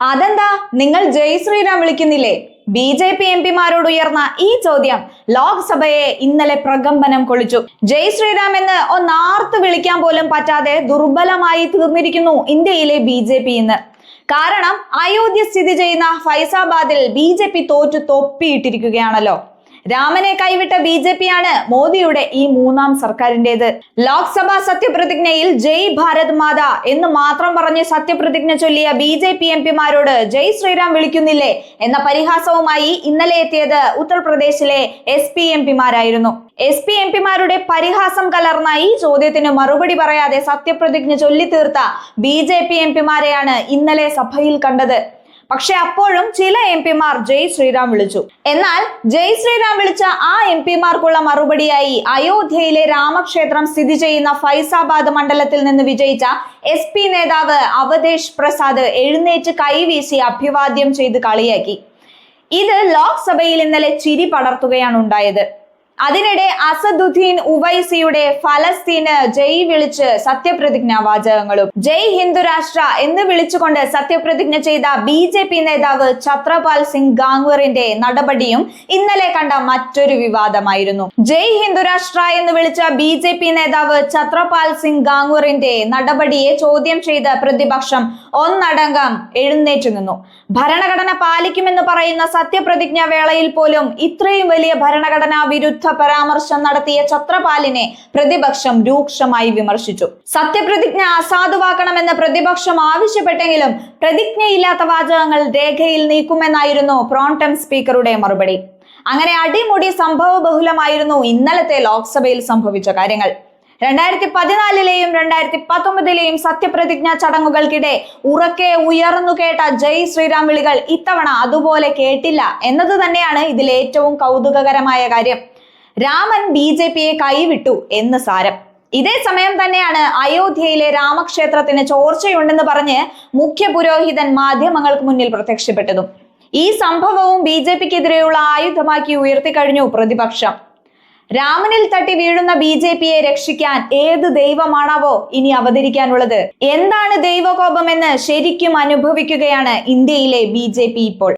അതെന്താ? നിങ്ങൾ ജയ് ശ്രീറാം വിളിക്കുന്നില്ലേ? ബി ജെ പി എം പിമാരോട് ഉയർന്ന ഈ ചോദ്യം ലോക്സഭയെ ഇന്നലെ പ്രകമ്പനം കൊളിച്ചു ജയ് ശ്രീരാം എന്ന് ഒന്നാർത്ത് വിളിക്കാൻ പോലും പറ്റാതെ ദുർബലമായി തീർന്നിരിക്കുന്നു ഇന്ത്യയിലെ ബി ജെ പി ഇന്ന്. കാരണം അയോധ്യ സ്ഥിതി ചെയ്യുന്ന ഫൈസാബാദിൽ ബി ജെ പി തോറ്റു തൊപ്പിയിട്ടിരിക്കുകയാണല്ലോ. രാമനെ കൈവിട്ട ബി ജെ പി ആണ് മോദിയുടെ ഈ മൂന്നാം സർക്കാരിന്റേത് ലോക്സഭാ സത്യപ്രതിജ്ഞയിൽ ജയ് ഭാരത് മാത എന്ന് മാത്രം പറഞ്ഞ് സത്യപ്രതിജ്ഞ ചൊല്ലിയ ബി ജെ പി എം പിമാരോട് ജയ് ശ്രീറാം വിളിക്കുന്നില്ലേ എന്ന പരിഹാസവുമായി ഇന്നലെ എത്തിയത് ഉത്തർപ്രദേശിലെ എസ് പി എം പിമാരായിരുന്നു. എസ് പി എം പിമാരുടെ പരിഹാസം കലർന്ന ഈ ചോദ്യത്തിന് മറുപടി പറയാതെ സത്യപ്രതിജ്ഞ ചൊല്ലിത്തീർത്ത ബി ജെ പി എം പിമാരെയാണ് ഇന്നലെ സഭയിൽ കണ്ടത്. പക്ഷെ അപ്പോഴും ചില എം പിമാർ ജയ് ശ്രീറാം വിളിച്ചു. എന്നാൽ ജയ് ശ്രീറാം വിളിച്ച ആ എം പിമാർക്കുള്ള മറുപടിയായി അയോധ്യയിലെ രാമക്ഷേത്രം സ്ഥിതി ചെയ്യുന്ന ഫൈസാബാദ് മണ്ഡലത്തിൽ നിന്ന് വിജയിച്ച എസ് പി നേതാവ് അവധേഷ് പ്രസാദ് എഴുന്നേറ്റ് കൈവീശി അഭിവാദ്യം ചെയ്ത് കളിയാക്കി. ഇത് ലോക്സഭയിൽ ഇന്നലെ ചിരി പടർത്തുകയാണ് ഉണ്ടായത്. അതിനിടെ അസദുദ്ദീൻ ഉവൈസിയുടെ ഫലസ്തീന് ജയ് വിളിച്ച് സത്യപ്രതിജ്ഞാ വാചകങ്ങളും ജയ് ഹിന്ദു രാഷ്ട്ര എന്ന് വിളിച്ചുകൊണ്ട് സത്യപ്രതിജ്ഞ ചെയ്ത ബി ജെ പി നേതാവ് ഛത്രപാൽ സിംഗ് ഗാംഗ്വറിന്റെ നടപടിയും ഇന്നലെ കണ്ട മറ്റൊരു വിവാദമായിരുന്നു. ജയ് ഹിന്ദു രാഷ്ട്ര എന്ന് വിളിച്ച ബി ജെ പി നേതാവ് ഛത്രപാൽ സിംഗ് ഗാംഗ്വറിന്റെ നടപടിയെ ചോദ്യം ചെയ്ത പ്രതിപക്ഷം ഒന്നടങ്കം എഴുന്നേറ്റു നിന്നു. ഭരണഘടന പാലിക്കുമെന്ന് പറയുന്ന സത്യപ്രതിജ്ഞ വേളയിൽ പോലും ഇത്രയും വലിയ ഭരണഘടനാ വിരുദ്ധ പരാമർശം നടത്തിയ ഛത്രപാലിനെ പ്രതിപക്ഷം രൂക്ഷമായി വിമർശിച്ചു. സത്യപ്രതിജ്ഞ അസാധുവാക്കണമെന്ന് പ്രതിപക്ഷം ആവശ്യപ്പെട്ടെങ്കിലും പ്രതിജ്ഞയില്ലാത്ത വാചകങ്ങൾ രേഖയിൽ നീക്കുമെന്നായിരുന്നു പ്രോൺടം സ്പീക്കറുടെ മറുപടി. അങ്ങനെ അടിമുടി സംഭവ ബഹുലമായിരുന്നു ഇന്നലത്തെ ലോക്സഭയിൽ സംഭവിച്ച കാര്യങ്ങൾ. രണ്ടായിരത്തി പതിനാലിലെയും രണ്ടായിരത്തി പത്തൊമ്പതിലെയും സത്യപ്രതിജ്ഞ ചടങ്ങുകൾക്കിടെ ഉറക്കെ ഉയർന്നു കേട്ട ജയ് ശ്രീറാം വിളികൾ ഇത്തവണ അതുപോലെ കേട്ടില്ല എന്നത് തന്നെയാണ് ഇതിൽ ഏറ്റവും കൗതുകകരമായ കാര്യം. രാമൻ ബി ജെ പിയെ കൈവിട്ടു എന്ന് സാരം. ഇതേ സമയം തന്നെയാണ് അയോധ്യയിലെ രാമക്ഷേത്രത്തിന് ചോർച്ചയുണ്ടെന്ന് പറഞ്ഞ് മുഖ്യ പുരോഹിതൻ മാധ്യമങ്ങൾക്ക് മുന്നിൽ പ്രത്യക്ഷപ്പെട്ടതും. ഈ സംഭവവും ബി ജെ പിക്കെതിരെയുള്ള ആയുധമാക്കി ഉയർത്തിക്കഴിഞ്ഞു പ്രതിപക്ഷം. രാമനിൽ തട്ടി വീഴുന്ന ബി ജെ പിയെ രക്ഷിക്കാൻ ഏത് ദൈവമാണാവോ ഇനി അവതരിക്കാനുള്ളത്? എന്താണ് ദൈവകോപമെന്ന് ശരിക്കും അനുഭവിക്കുകയാണ് ഇന്ത്യയിലെ ബി ഇപ്പോൾ?